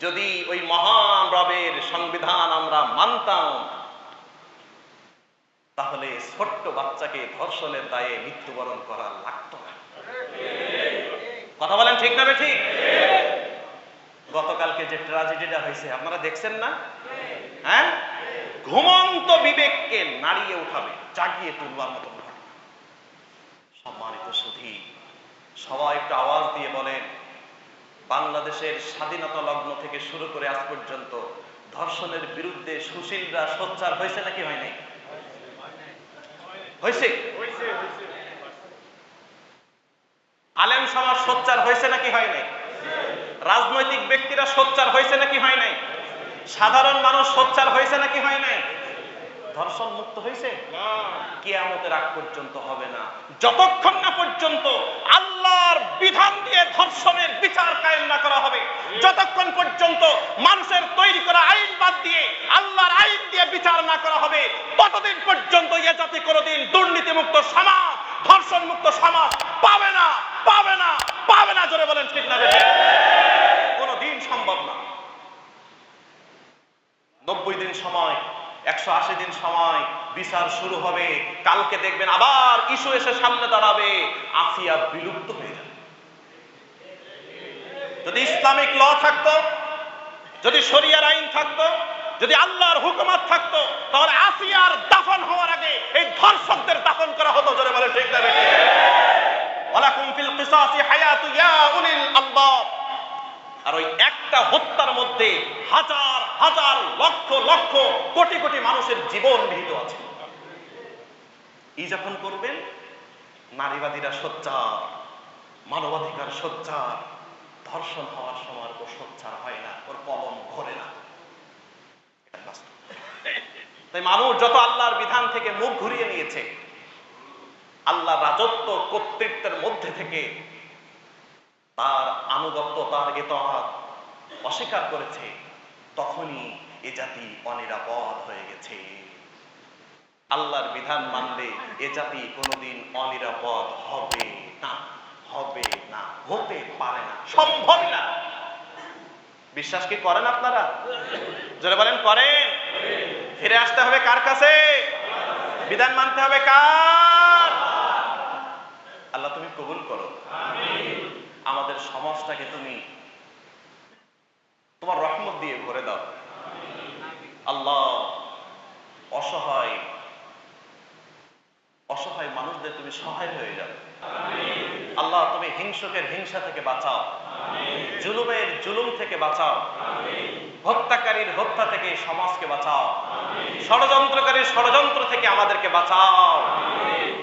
যদি ওই মহান রবের সংবিধান আমরা মানতাম, তাহলে ছোট্ট বাচ্চাকে ধর্ষণের দায়ে মৃত্যুবরণ করা লাগতো না। কথা বলেন ঠিক না ঠিক গতকালকে যে ট্রাজেডিটা হয়েছে, আপনারা দেখছেন না? হ্যাঁ? ঘুমন্ত বিবেককে নাড়িয়ে উঠাবে, জাগিয়ে তুলবার মতো সম্মানিত সুধী সবাই একটু আওয়াজ দিয়ে বলেন বাংলাদেশের স্বাধীনতা লগ্ন থেকে শুরু করে আজ পর্যন্ত ধর্ষণের বিরুদ্ধে সুশীলরা সোচ্চার হয়েছে নাকি হয় নাই হয়েছে? আলেম সমাজ সোচ্চার হয়েছে নাকি হয় নাই রাজনৈতিক ব্যক্তিরা সোচ্চার হয়েছে নাকি হয় নাই সাধারণ মানুষ সোচ্চার হয়েছে নাকি হয় নাই ধর্ষণ মুক্ত হয়েছে? কিয়ামতের আগ পর্যন্ত হবে না। যতক্ষণ না পর্যন্ত আল্লাহর বিধান দিয়ে ধর্ষণের বিচার কায়েম না করা হবে যতক্ষণ পর্যন্ত মানুষের তৈরি করা আইন বাদ দিয়ে আল্লাহর আইন দিয়ে বিচার না করা হবে ততদিন পর্যন্ত এ জাতি কোনোদিন দুর্নীতিমুক্ত সমাজ ধর্ষণ মুক্ত সমাজ পাবে না পাবে না পাবে না, জোরে বলেন ঠিক না? কোনোদিন সম্ভব না নব্বই দিন সময়, একশো আশি দিন সময়, বিচার শুরু হবে, কালকে দেখবেন আবার ইস্যু এসে সামনে দাঁড়াবে, আফিয়া বিলুপ্ত হয়ে যাবে যদি ইসলামিক ল থাকতো, যদি শরিয়ার আইন থাকতো, যদি আল্লাহর হুকুমাত থাকতো, তাহলে আসিয়ার দাফন হওয়ার আগে এই ধর্ষকদের দাফন করা হতো জোরে বলে ঠিক না বেঠিক? ওয়ালাকুম ফিল আর ওই একটা হত্যার মধ্যে হাজার হাজার লক্ষ লক্ষ, কোটি কোটি মানুষের জীবন নিহিত আছে। এই যখন করবেন, নারীবাদীরা সোচ্চার, মানবাধিকার সোচ্চার, ধর্ষণ হওয়ার সময় ওর সোচ্চার হয় না, ওর কলম ঘরে না। তাই মানুষ যত আল্লাহর বিধান থেকে মুখ ঘুরিয়ে নিয়েছে আল্লাহ রাজত্ব কর্তৃত্বের মধ্যে থেকে তার আনুগত্য, তার এতহাত অস্বীকার করেছে, তখনই এ জাতি অনিরাপদ হয়ে গেছে। আল্লাহর বিধান মানলে এ জাতি কোনোদিন অনিরাপদ হবে না হবে না, হতে পারে না, সম্ভব না। বিশ্বাস কি করেন আপনারা? জোরে বলেন, করেন। ফিরে আসতে হবে কার কাছে? বিধান মানতে হবে কার? আল্লাহ তুমি কবুল করো। আমাদের সমাজটাকে তুমি তোমার রহমত দিয়ে ভরে দাও। আল্লাহ, অসহায় অসহায় মানুষদের তুমি সহায় হয়ে যাও। আল্লাহ, তুমি হিংসকের হিংসা থেকে বাঁচাও। জুলুমের জুলুম থেকে বাঁচাও। হত্যাকারীর হত্যা থেকে সমাজকে বাঁচাও। ষড়যন্ত্রকারীর ষড়যন্ত্র থেকে আমাদেরকে বাঁচাও।